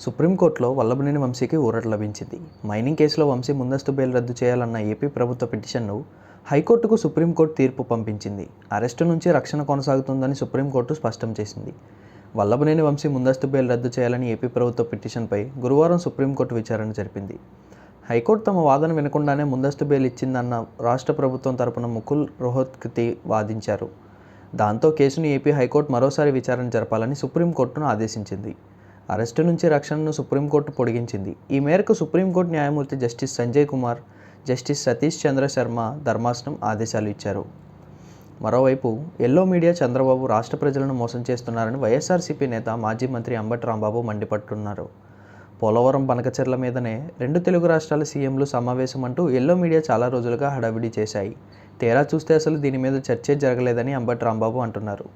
సుప్రీంకోర్టులో వల్లభనేని వంశీకి ఊరట లభించింది. మైనింగ్ కేసులో వంశీ ముందస్తు బెయిల్ రద్దు చేయాలన్న ఏపీ ప్రభుత్వ పిటిషన్ను హైకోర్టుకు సుప్రీంకోర్టు తీర్పు పంపించింది. అరెస్టు నుంచి రక్షణ కొనసాగుతుందని సుప్రీంకోర్టు స్పష్టం చేసింది. వల్లభనేని వంశీ ముందస్తు బెయిల్ రద్దు చేయాలని ఏపీ ప్రభుత్వ పిటిషన్పై గురువారం సుప్రీంకోర్టు విచారణ జరిపింది. హైకోర్టు తమ వాదన వినకుండానే ముందస్తు బెయిల్ ఇచ్చిందన్న రాష్ట్ర ప్రభుత్వం తరపున ముకుల్ రోహత్కతి వాదించారు. దాంతో కేసును ఏపీ హైకోర్టు మరోసారి విచారణ జరపాలని సుప్రీంకోర్టును ఆదేశించింది. అరెస్టు నుంచి రక్షణను సుప్రీంకోర్టు పొడిగించింది. ఈ మేరకు సుప్రీంకోర్టు న్యాయమూర్తి జస్టిస్ సంజయ్ కుమార్ జస్టిస్ సతీష్ చంద్ర శర్మ ధర్మాసనం ఆదేశాలు ఇచ్చారు. మరోవైపు ఎల్లో మీడియా చంద్రబాబు రాష్ట్ర ప్రజలను మోసం చేస్తున్నారని వైఎస్ఆర్సీపీ నేత మాజీ మంత్రి అంబటి రాంబాబు మండిపడుతున్నారు. పోలవరం బనకచెర్ల మీదనే రెండు తెలుగు రాష్ట్రాల సీఎంలు సమావేశం అంటూ ఎల్లో మీడియా చాలా రోజులుగా హడావిడి చేశాయి. తేరా చూస్తే అసలు దీని మీద చర్చే జరగలేదని అంబటి రాంబాబు అంటున్నారు.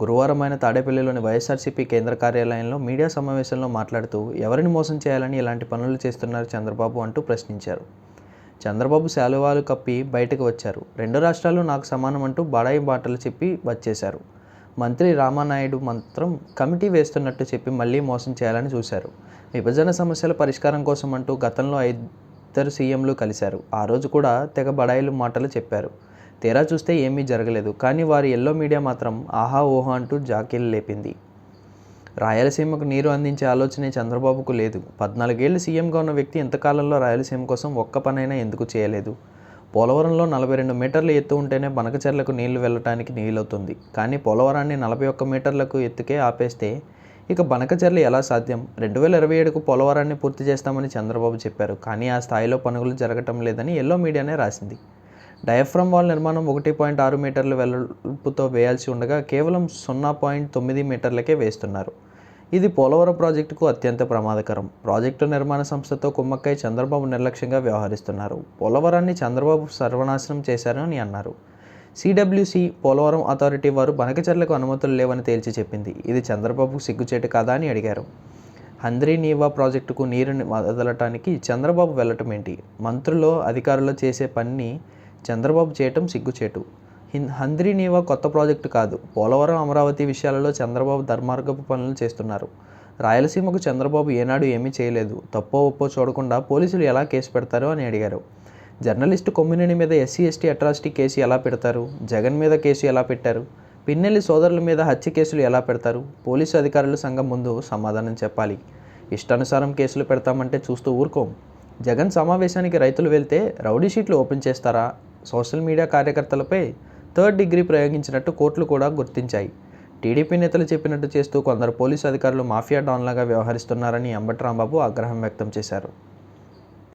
గురువారం ఆయన తాడేపల్లిలోని వైఎస్ఆర్సీపీ కేంద్ర కార్యాలయంలో మీడియా సమావేశంలో మాట్లాడుతూ ఎవరిని మోసం చేయాలని ఇలాంటి పనులు చేస్తున్నారు చంద్రబాబు అంటూ ప్రశ్నించారు. చంద్రబాబు శాలువాలు కప్పి బయటకు వచ్చారు. రెండు రాష్ట్రాలు నాకు సమానం అంటూ బడాయి మాటలు చెప్పి వచ్చేశారు. మంత్రి రామానాయుడు మాత్రం కమిటీ వేస్తున్నట్టు చెప్పి మళ్ళీ మోసం చేయాలని చూశారు. విభజన సమస్యల పరిష్కారం కోసం అంటూ గతంలో ఇద్దరు సీఎంలు కలిశారు. ఆ రోజు కూడా తెగ బడాయిలు మాటలు చెప్పారు. తీరా చూస్తే ఏమీ జరగలేదు. కానీ వారి ఎల్లో మీడియా మాత్రం ఆహా ఓహా అంటూ జాకీలు లేపింది. రాయలసీమకు నీరు అందించే ఆలోచనే చంద్రబాబుకు లేదు. పద్నాలుగేళ్ళు సీఎంగా ఉన్న వ్యక్తి ఇంతకాలంలో రాయలసీమ కోసం ఒక్క పనైనా ఎందుకు చేయలేదు? పోలవరంలో నలభై రెండు మీటర్ల ఎత్తు ఉంటేనే బనకచెర్లకు నీళ్ళు వెళ్ళటానికి నీళ్ళవుతుంది కానీ పోలవరాన్ని నలభై ఒక్క మీటర్లకు ఎత్తుకే ఆపేస్తే ఇక బనకచెర్లు ఎలా సాధ్యం? రెండు వేల ఇరవై ఏడుకు పోలవరాన్ని పూర్తి చేస్తామని చంద్రబాబు చెప్పారు. కానీ ఆ స్థాయిలో పనులు జరగటం లేదని ఎల్లో మీడియానే రాసింది. డయాఫ్రమ్ వాల్ నిర్మాణం ఒకటి పాయింట్ ఆరు మీటర్ల వెడల్పుతో వేయాల్సి ఉండగా కేవలం సున్నా పాయింట్ తొమ్మిది మీటర్లకే వేస్తున్నారు. ఇది పోలవరం ప్రాజెక్టుకు అత్యంత ప్రమాదకరం. ప్రాజెక్టు నిర్మాణ సంస్థతో కుమ్మక్కై చంద్రబాబు నిర్లక్ష్యంగా వ్యవహరిస్తున్నారు. పోలవరాన్ని చంద్రబాబు సర్వనాశనం చేశారని అన్నారు. సిడబ్ల్యూసి పోలవరం అథారిటీ వారు బనకచర్లకు అనుమతులు లేవని తేల్చి చెప్పింది. ఇది చంద్రబాబుకు సిగ్గుచేటు కాదా అని అడిగారు. హంద్రీ నీవా ప్రాజెక్టుకు నీరుని వదలటానికి చంద్రబాబు వెళ్ళటం ఏంటి? మంత్రులు అధికారులు చేసే పని చంద్రబాబు చేయటం సిగ్గుచేటు. హిన్ హంద్రీనీవా కొత్త ప్రాజెక్టు కాదు. పోలవరం అమరావతి విషయాలలో చంద్రబాబు ధర్మార్గపు పనులు చేస్తున్నారు. రాయలసీమకు చంద్రబాబు ఏనాడు ఏమీ చేయలేదు. తప్పో ఒప్పో చూడకుండా పోలీసులు ఎలా కేసు పెడతారు అని అడిగారు. జర్నలిస్టు కొమ్మినేని మీద ఎస్సీ ఎస్టీ అట్రాసిటీ కేసు ఎలా పెడతారు? జగన్ మీద కేసు ఎలా పెట్టారు? పిన్నెల్లి సోదరుల మీద హత్య కేసులు ఎలా పెడతారు? పోలీసు అధికారుల సంఘం ముందు సమాధానం చెప్పాలి. ఇష్టానుసారం కేసులు పెడతామంటే చూస్తూ ఊరుకోం. జగన్ సమావేశానికి రైతులు వెళ్తే రౌడీ షీట్లు ఓపెన్ చేస్తారా? సోషల్ మీడియా కార్యకర్తలపై థర్డ్ డిగ్రీ ప్రయోగించినట్టు కోర్టులు కూడా గుర్తించాయి. టీడీపీ నేతలు చెప్పినట్టు చేస్తూ కొందరు పోలీసు అధికారులు మాఫియా డాన్లాగా వ్యవహరిస్తున్నారని అంబటి రాంబాబు ఆగ్రహం వ్యక్తం చేశారు.